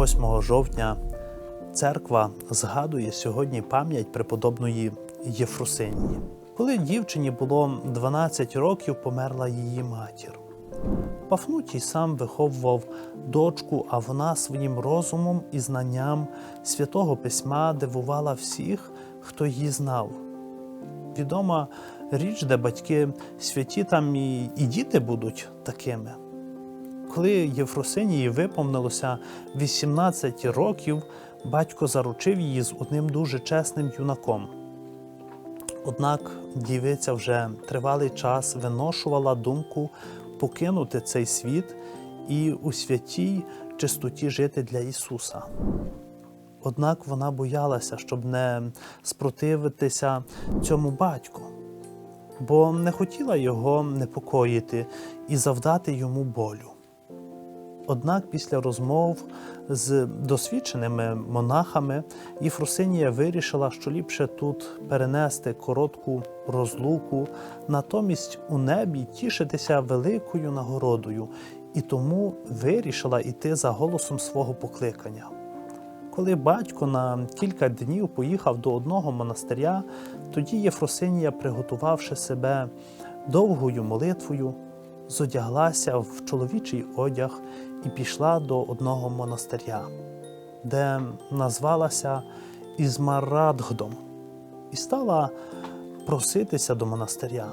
8 жовтня церква згадує сьогодні пам'ять преподобної Єфросинії. Коли дівчині було 12 років, померла її матір. Пафнутій сам виховував дочку, а вона своїм розумом і знанням святого письма дивувала всіх, хто її знав. Відома річ, де батьки святі, там і, і діти будуть такими. Коли Єфросинії виповнилося 18 років, батько заручив її з одним дуже чесним юнаком. Однак дівиця вже тривалий час виношувала думку покинути цей світ і у святій чистоті жити для Ісуса. Однак вона боялася, щоб не спротивитися цьому батьку, бо не хотіла його непокоїти і завдати йому болю. Однак після розмов з досвідченими монахами Єфросинія вирішила, що ліпше тут перенести коротку розлуку, натомість у небі тішитися великою нагородою, і тому вирішила йти за голосом свого покликання. Коли батько на кілька днів поїхав до одного монастиря, тоді Єфросинія, приготувавши себе довгою молитвою, зодяглася в чоловічий одяг і пішла до одного монастиря, де назвалася Ізмарадгдом, і стала проситися до монастиря.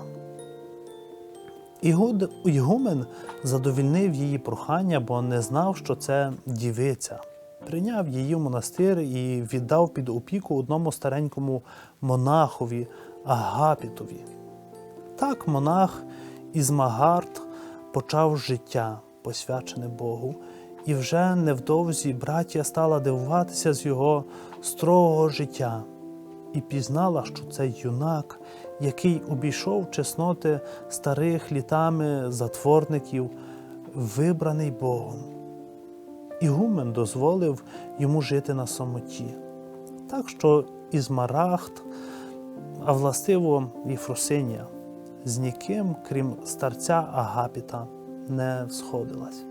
Ігумен задовільнив її прохання, бо не знав, що це дівиця. Прийняв її в монастир і віддав під опіку одному старенькому монахові Агапітові. Так монах Ізмагард почав життя, посвячене Богу, і вже невдовзі браття стала дивуватися з його строгого життя і пізнала, що це юнак, який обійшов чесноти старих літами затворників, вибраний Богом. Ігумен дозволив йому жити на самоті. Так що Ізмарахт, а властиво Єфросинія, з ніким, крім старця Агапіта, не сходилась.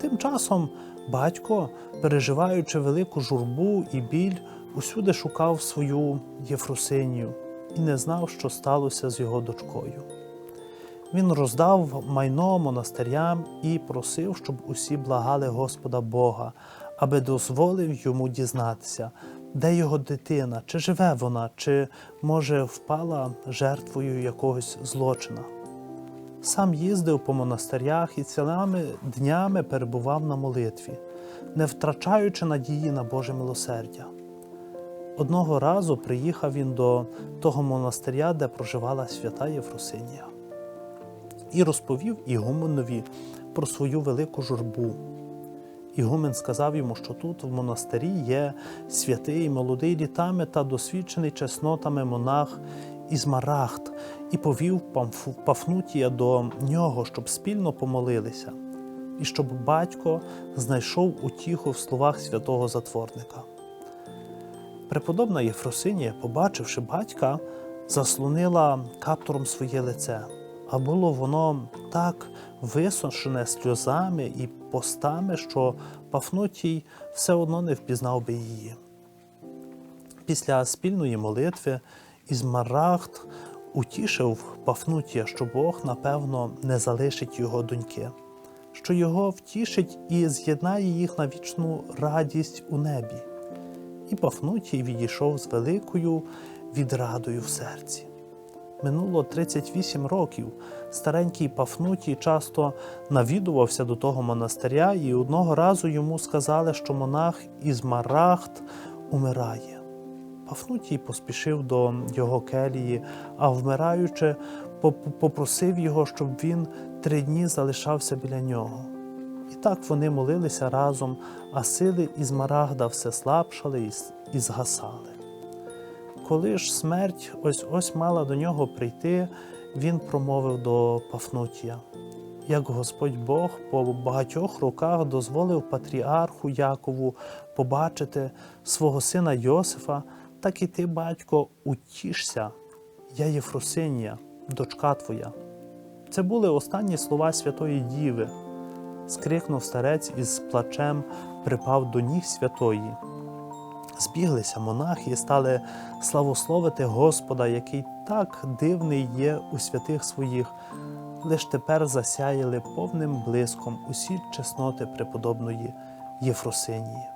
Тим часом батько, переживаючи велику журбу і біль, усюди шукав свою Єфросинію і не знав, що сталося з його дочкою. Він роздав майно монастирям і просив, щоб усі благали Господа Бога, аби дозволив йому дізнатися, де його дитина, чи живе вона, чи, може, впала жертвою якогось злочина. Сам їздив по монастирях і цілими днями перебував на молитві, не втрачаючи надії на Боже милосердя. Одного разу приїхав він до того монастиря, де проживала свята Єфросинія, і розповів Ігуменові про свою велику журбу. Ігумен сказав йому, що тут, в монастирі, є святий, молодий літами та досвідчений чеснотами монах Ізмарахт, і повів Пафнутія до нього, щоб спільно помолилися, і щоб батько знайшов утіху в словах святого затворника. Преподобна Єфросинія, побачивши батька, заслонила каптуром своє лице, а було воно так висушене сльозами і постами, що Пафнутій все одно не впізнав би її. Після спільної молитви Ізмарагд утішив Пафнутія, що Бог, напевно, не залишить його доньки, що його втішить і з'єднає їх на вічну радість у небі. І Пафнутій відійшов з великою відрадою в серці. Минуло 38 років. Старенький Пафнутій часто навідувався до того монастиря, і одного разу йому сказали, що монах Ізмарагд умирає. Пафнутій поспішив до його келії, а вмираючи, попросив його, щоб він три дні залишався біля нього. І так вони молилися разом, а сили Ізмарагда все слабшали і згасали. Коли ж смерть ось ось мала до нього прийти, він промовив до Пафнутія. Як Господь Бог по багатьох роках дозволив патріарху Якову побачити свого сина Йосифа, так і ти, батько, утішся, я Єфросинія, дочка твоя. Це були останні слова Святої Діви. скрикнув старець і з плачем припав до ніг святої. Збіглися монахи і стали славословити Господа, який так дивний є у святих своїх. Лиш тепер засяяли повним блиском усі чесноти преподобної Єфросинії.